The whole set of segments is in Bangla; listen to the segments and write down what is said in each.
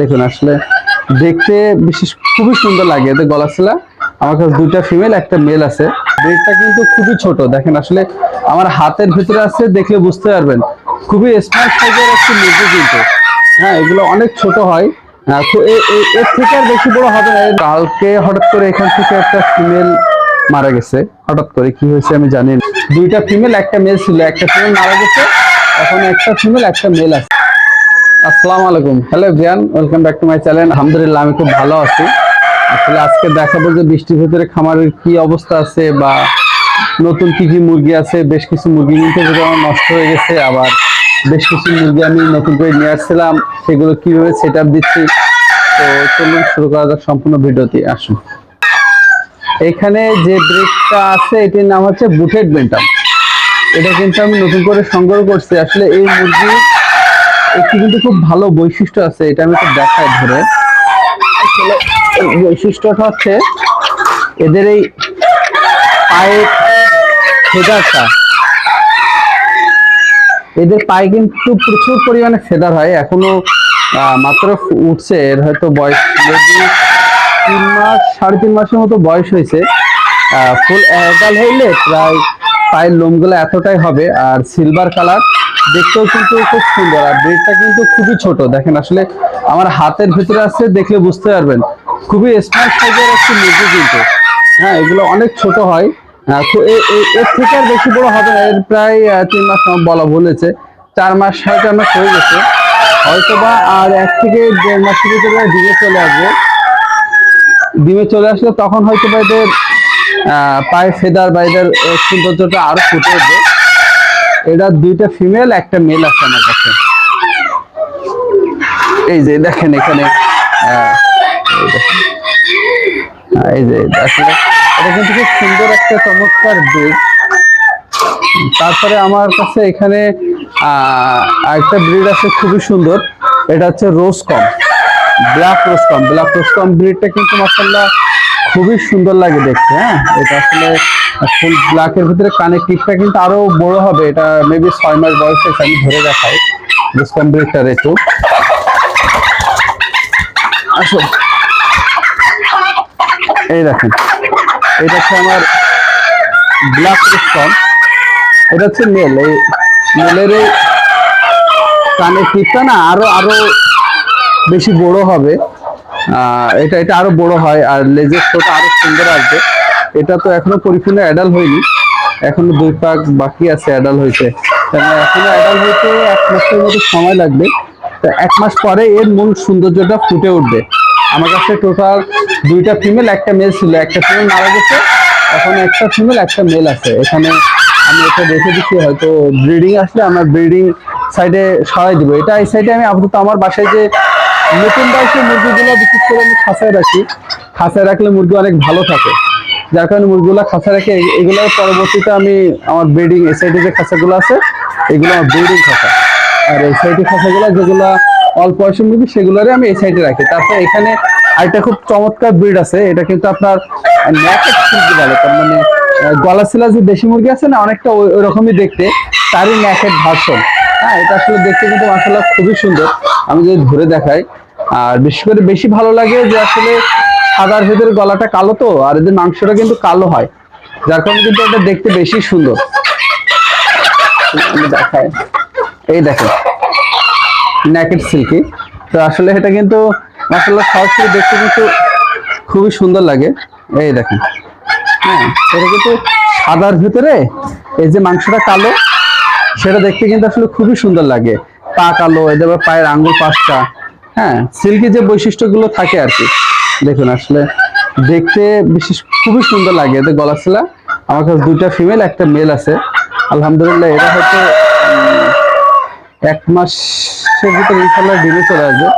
দেখুন, আসলে দেখতে বিশেষ খুবই সুন্দর লাগে। এদের গলা ছিলা, আমার কাছে দুইটা ফিমেল একটা মেল আছে। ব্রিডটা কিন্তু খুবই ছোট। দেখেন, আসলে আমার হাতের ভিতরে আছে, দেখলে বুঝতে পারবেন। খুবই স্মার্ট সাইজের একটি মুরগি কিন্তু। হ্যাঁ এগুলো অনেক ছোট হয়। এর থেকে আর বেশি বড় হবে না। কালকে হঠাৎ করে এখান থেকে একটা ফিমেল মারা গেছে। হঠাৎ করে কি হয়েছে আমি জানি দুইটা ফিমেল একটা মেল ছিল, একটা ফিমেল মারা গেছে। এখন একটা ফিমেল একটা মেল আছে। আসসালামু আলাইকুম। Hello ভিয়ান welcome back to my channel আলহামদুলিল্লাহ, আমি খুব ভালো আছি। আসলে আজকে দেখাবো যে বৃষ্টির ভিতরে খামারের কি অবস্থা আছে বা নতুন কি কি মুরগি আছে, বেশ কিছু মুরগি কিন্তু আমার নষ্ট হয়ে গেছে, আবার বেশ কিছু মুরগি আমি নতুন করে নিয়ে আসছিলাম। সেগুলো কীভাবে সেট আপ দিচ্ছি? তো চলুন, শুরু করা যাক সম্পূর্ণ ভিডিওটি। আসুন। এখানে যে ব্রেকটা আছে, এটির নাম হচ্ছে বুটেড বেন্টাম। এটা কিন্তু আমি নতুন করে সংগ্রহ করছি। আসলে এই মুরগি একটি কিন্তু খুব ভালো বৈশিষ্ট্য আছে, এটা আমি একটু দেখাই ধরে। বৈশিষ্ট্যটা হচ্ছে এদের এই পায়ের ফেদারটা এদের পায়ে কিন্তু প্রচুর পরিমাণে ফেদার হয়, এখনও মাত্র উঠছে, এর হয়তো বয়স তিন মাস, সাড়ে তিন মাসের মতো বয়স হয়েছে। ফুল অ্যাডাল হইলে প্রায় পায়ের লোমগুলো এতটাই হবে আর সিলভার কালার দেখতেও কিন্তু খুব সুন্দর। আর ব্রিডটা কিন্তু খুবই ছোট। দেখেন আসলে আমার হাতের ভিতরে আছে দেখলে বুঝতে পারবেন। খুবই স্মল সাইজের একটি মুরগি কিন্তু। হ্যাঁ এগুলো অনেক ছোট হয়। এ- এর থেকে আর বেশি বড় হবে না। এর প্রায় তিন মাস বলা বলেছে চার মাস, সাড়ে চার মাস হয়ে গেছে। হয়তোবা আর এক থেকে দেড় মাসের ভিতরে ডিমে চলে আসবে। ডিমে চলে আসলে তখন হয়তো বা এদের পায়ে ফেদার বা সৌন্দর্যটা আরও ফুটে উঠবে এটা দুইটা ফিমেল একটা মেল আছে আমার কাছে। এই যে দেখেন এখানে এই যে আসলে এটা কিন্তু খুব সুন্দর একটা চমৎকার ব্রিড তারপরে আমার কাছে এখানে আরেকটা ব্রিড আছে খুবই সুন্দর। এটা হচ্ছে রোজ কম ব্ল্যাক রোস্টম ব্ল্যাক রোস্টম ব্রিডটা কিন্তু মাসাল্লাহ খুবই সুন্দর লাগে দেখতে হ্যাঁ? এটা আসলে ফুল ব্ল্যাকের ভিতরে কানের টিপটা কিন্তু আরও বড় হবে। এটা মেবি ছয় মাস বয়সে আমি ধরে দেখাই। ব্রিডটার একটু আসো। এই দেখেন, এটা হচ্ছে আমার ব্ল্যাক রোস্টম এটা হচ্ছে মেল এই মেলের কানের টিপটা না আরও আরও বেশি বড় হবে। এটা এটা আরও বড় হয় আর লেজের শোটা আরও সুন্দর আসবে। এটা তো এখনও পরিপূর্ণ অ্যাডাল হয়নি। এখনও দুই পাক বাকি আছে অ্যাডাল হইতে তাহলে এখনও অ্যাডাল হইতে এক মাসের মতো সময় লাগবে। তো এক মাস পরে এর মূল সৌন্দর্যটা ফুটে উঠবে। আমার কাছে টোটাল দুইটা ফিমেল একটা মেল ছিল। একটা ফিমেল মারা গেছে, এখন একটা ফিমেল একটা মেল আছে। এখানে আমি এটা রেখে দিচ্ছি, হয়তো ব্রিডিং আসলে আমরা ব্রিডিং সাইডে সরাই দিব। এটা এই সাইডে আমি আপাতত আমার বাসায় যে নতুন বয়সে মুরগিগুলো বিশেষ করে আমি খাঁচায় রাখি। খাঁচায় রাখলে মুরগি অনেক ভালো থাকে। যার কারণে মুরগিগুলো খাঁচায় রেখে। এ- এগুলোর পরবর্তীতে আমি আমার ব্রিডিং এই সাইডে যে খাঁচাগুলো আছে এগুলো আমার ব্রিডিং খাঁচা। আর এই সাইডে খাঁচাগুলো যেগুলো অল্প বয়সের মুরগি সেগুলোরে আমি এই সাইডে রাখি। তারপর এখানে আরেকটা খুব চমৎকার ব্রিড আছে। এটা কিন্তু আপনার ন্যাকেট মুরগি বলে। তার মানে আহ, গলা শিলা যে দেশি মুরগি আছে না অনেকটা ওই ওই রকমই দেখতে। তারই ন্যাকেট ভার্সন হ্যাঁ এটা আসলে দেখতে কিন্তু মাসাল্লাহ খুবই সুন্দর। আমি যদি ধরে দেখাই আর বিশেষ করে বেশি ভালো লাগে যে আসলে সাদার ভেতরে গলাটা কালো তো, আর এদের মাংসটা কিন্তু কালো হয়। যার কারণে কিন্তু এটা দেখতে বেশি সুন্দর। দেখাই। এই দেখেন ন্যাকেট সিল্কি তো আসলে এটা কিন্তু মাসাল্লাহ সরাসরি দেখতে কিন্তু খুবই সুন্দর লাগে। এই দেখেন হ্যাঁ এটা কিন্তু সাদার ভিতরে এই যে মাংসটা কালো, সেটা দেখতে কিন্তু আসলে খুবই সুন্দর লাগে। পা কালো, এদের পায়ের আঙ্গুল পাঁচটা হ্যাঁ সিল্কি যে বৈশিষ্ট্যগুলো থাকে আর কি। দেখুন, আসলে দেখতে বিশেষ খুবই সুন্দর লাগে। এদের গলা ছিলা, আমার কাছে দুইটা ফিমেল একটা মেল আছে। আলহামদুলিল্লাহ, এরা হয়তো এক মাসের ভিতরে ইনশাল্লাহ ডিমে চলে আসবে।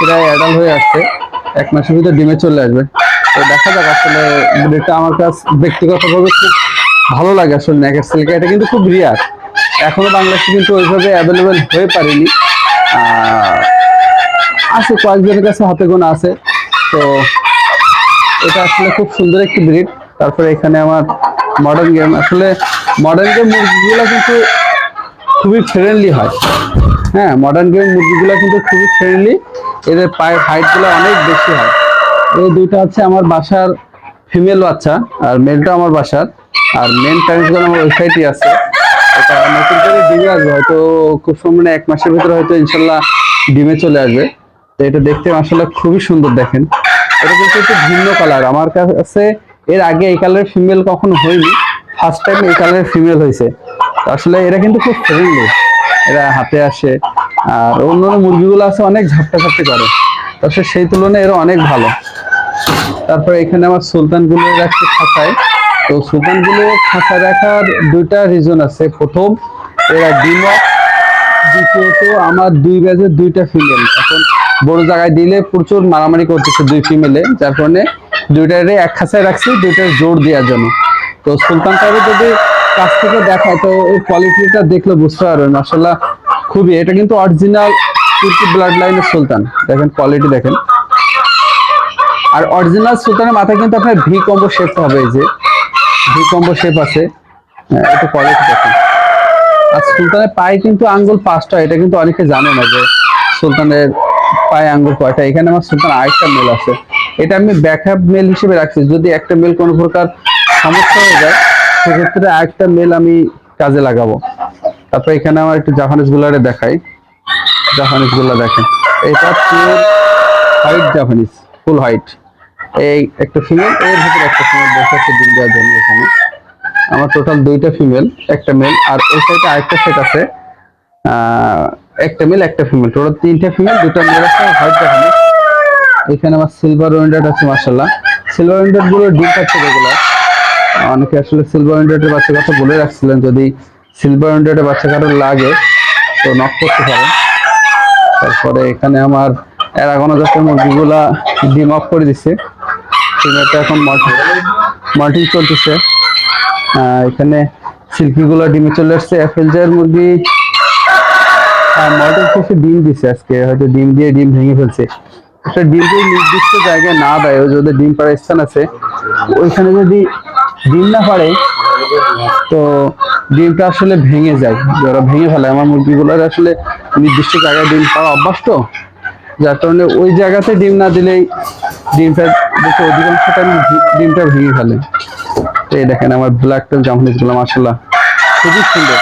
প্রায় অ্যাডাল হয়ে আসছে। এক মাসের ভিতরে ডিমে চলে আসবে। তো দেখা যাক, আসলে এটা আমার কাছে ব্যক্তিগতভাবে খুব ভালো লাগে। আসলে নেকেট সিল্ক এটা কিন্তু খুব রিয়ার এখনও বাংলাদেশে কিন্তু ওইভাবে অ্যাভেলেবেল হয়ে পারেনি। আছে, কয়েকজনের কাছে হাতে গোনা আছে। তো এটা আসলে খুব সুন্দর একটি ব্রিড তারপরে এখানে আমার মডার্ন গেম আসলে মডার্ন গেম মুরগিগুলো কিন্তু খুবই ফ্রেন্ডলি হয়। হ্যাঁ মডার্ন গেম মুরগিগুলো কিন্তু খুবই ফ্রেন্ডলি এদের পায়ের হাইটগুলো অনেক বেশি হয়। এই দুইটা হচ্ছে আমার বাসার ফিমেল বাচ্চা আর মেলটা আমার বাসার। আর মেন প্যারেন্টস আমার সাইডে আছে। এটা নতুন করে ডিমে আসবে, হয়তো খুব সম্মানে এক মাসের ভিতরে হয়তো ইনশাল্লাহ ডিমে চলে আসবে। তো এটা দেখতে মাসাল্লাহ খুবই সুন্দর দেখেন। এটা কিন্তু একটু ভিন্ন কালার। আমার কাছে এর আগে এই কালারের ফিমেল কখনো হয়নি। ফার্স্ট টাইম এই কালারের ফিমেল হয়েছে। আসলে এরা কিন্তু খুব ফ্রেন্ডলি এরা হাতে আসে। আর অন্য মুরগিগুলো আছে, অনেক ঝাপটা ঝাপটি করে। তো আসলে সেই তুলনায় এরা অনেক ভালো। তারপরে এখানে আমার সুলতানগুলো রাখছি খাঁচায়। তো সুলতানগুলো খাঁচা রাখার দুইটা রিজন আছে। প্রথম, এরা ডিমক। দ্বিতীয়ত, আমার দুই ব্যাচের দুইটা ফিমেল এখন বড় জায়গায় দিলে প্রচুর মারামারি করতেছে দুই ফিমেলে যার কারণে দুইটারে এক খাঁচায় রাখছি দুইটার জোর দেওয়ার জন্য। তো সুলতানটারে যদি কাছ থেকে দেখায় তো ওই কোয়ালিটিটা দেখলে বুঝতে পারবেন। মাসাল্লাহ খুবই। এটা কিন্তু অরিজিনাল তুর্কি ব্লাড লাইনের সুলতান। দেখেন কোয়ালিটি দেখেন। আর অরিজিনাল সুলতানের মাথায় কিন্তু আপনার ভি কম্বো শেপ হবে এই যে। ভি কম্বো শেপ আছে। হ্যাঁ, একটু কোয়ালিটি দেখেন। আর সুলতানের পায়ে কিন্তু আঙ্গুল পাঁচটা এটা কিন্তু অনেকে জানে না যে সুলতানের পায়ে আঙ্গুল কয়টা এখানে আমার সুলতান আরেকটা মেল আছে। এটা আমি ব্যাকআপ মেল হিসেবে রাখছি। যদি একটা মেল কোনো প্রকার সমস্যা হয়ে যায়, সেক্ষেত্রে আরেকটা মেল আমি কাজে লাগাবো। তারপর এখানে আমার একটু জাপানিজ গুলারে দেখাই। জাপানিজগুলা দেখেন। এটা pure white Japanese full white এই একটা ফিমেল এর ভিতরে একটা ফিমেল বসে ডিম দেওয়ার জন্য এখানে। আমার টোটাল দুইটা ফিমেল একটা মেল আর এই সাইডে আরেকটা সেট আছে। একটা মেল একটা ফিমেল টোটাল তিনটা ফিমেল দুটো মেল আছে হোয়াইট জাপানিজ এখানে আমার সিলভার উইন্ডার আছে মার্শাল্লাহ সিলভার উইন্ডারগুলো ডিম পাচ্ছে রেগুলার অনেকে আসলে সিলভার উইন্ডারের বাচ্চা কথা বলে রাখছিলেন, যদি সিলভার উইন্ডারের বাচ্চা কারোর লাগে, তো নক করতে পারেন। তারপরে এখানে আমার এরাগোনা জাতের মুরগিগুলা ডিম অফ করে দিছে। ডিমেরটা এখন মাল্টি মাল্টিং চলতেছে। এখানে সিল্কিগুলো ডিমে চলে আসছে। অ্যাপেলজার মুরগি মডেল শেষে ডিম দিছে আজকে, হয়তো ডিম দিয়ে ডিম ভেঙে ফেলছে। একটা ডিম যদি নির্দিষ্ট জায়গায় না দেয়, ওই যদি ডিম পাড়ার স্থান আছে, ওইখানে যদি ডিম না পারে তো ডিমটা আসলে ভেঙে যায় ওরা ভেঙে ফেলে। আমার মুরগিগুলোর আসলে নির্দিষ্ট জায়গায় ডিম পাওয়া অভ্যাস তো যার কারণে ওই জায়গাতে ডিম না দিলেই ডিমটা দেখে অধিকাংশ টাইম ডিমটা ভেঙে ফেলে। এই দেখেন আমার ব্ল্যাক টেল জামানিসগুলো মাসাল্লাহ খুবই সুন্দর।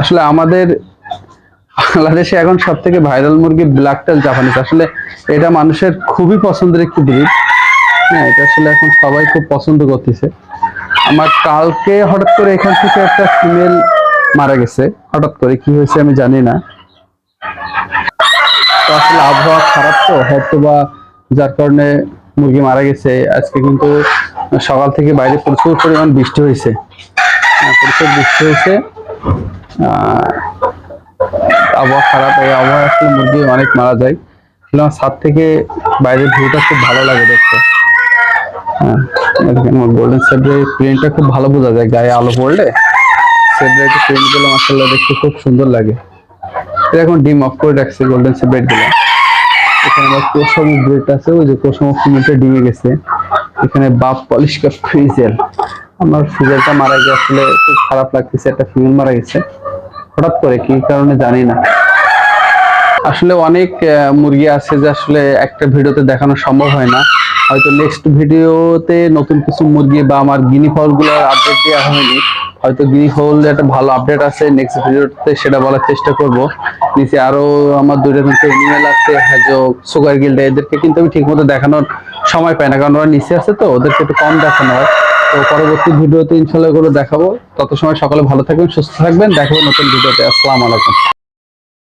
আসলে আমাদের বাংলাদেশে এখন সব থেকে ভাইরাল মুরগি ব্ল্যাক টেল জাপানিজ আসলে এটা মানুষের খুবই পছন্দের একটি ব্রিড। হ্যাঁ এটা আসলে এখন সবাই খুব পছন্দ করতেছে। আমার কালকে হঠাৎ করে এখান থেকে একটা ফিমেল মারা গেছে। হঠাৎ করে কি হয়েছে আমি জানি না। তো আসলে আবহাওয়া খারাপ তো হয়তো বা যার কারণে মুরগি মারা গেছে। আজকে কিন্তু সকাল থেকে বাইরে প্রচুর পরিমাণ বৃষ্টি হয়েছে। হ্যাঁ, প্রচুর বৃষ্টি হয়েছে। আবহাওয়া খারাপ, এই আবহাওয়া আসলে মুরগি অনেক মারা যায়। আসলে আমার থেকে বাইরের ভিউটা খুব ভালো লাগে দেখতে। হ্যাঁ আমার গোল্ডেন সেডের প্রিন্টটা খুব ভালো বোঝা যায়, গায়ে আলো পড়লে। সেডের প্রিন্টগুলো মাসাল্লাহ দেখতে খুব সুন্দর লাগে। এখন ডিম অফ করে রাখছে গোল্ডেন সেব্রেডগুলো। এখানে আমার কোসম ব্রেড আছে, ওই যে কোসম সিমেন্টে ডিমে গেছে। এখানে বাপ পলিশ কাপ ফ্রিজেল আমার ফ্রিজেলটা মারা গিয়ে আসলে খুব খারাপ লাগতেছে, একটা ফিমেল মারা গেছে। হঠাৎ করে কি কারণে জানি না। আসলে অনেক মুরগি আছে যে আসলে একটা ভিডিওতে দেখানো সম্ভব হয় না। হয়তো নেক্সট ভিডিওতে নতুন কিছু মুরগি বা আমার গিনি ফলগুলোর আপডেট দেওয়া হয়নি। হয়তো গিনি ফল একটা ভালো আপডেট আছে নেক্সট ভিডিওতে সেটা বলার চেষ্টা করব। নিচে আরও আমার দুইটা তিনটে ইমেল আছে হ্যাজো সুগার গিল্ডে এদেরকে কিন্তু আমি ঠিকমতো দেখানোর সময় পাই না, কারণ ওরা নিচে আছে তো, ওদেরকে একটু কম দেখানো হয়। তো পরবর্তী ভিডিওতে ইনশাল্লাহ এগুলো দেখাবো। তত সময় সকালে ভালো থাকবেন, সুস্থ থাকবেন। দেখাবো নতুন ভিডিওতে। আসসালামু আলাইকুম।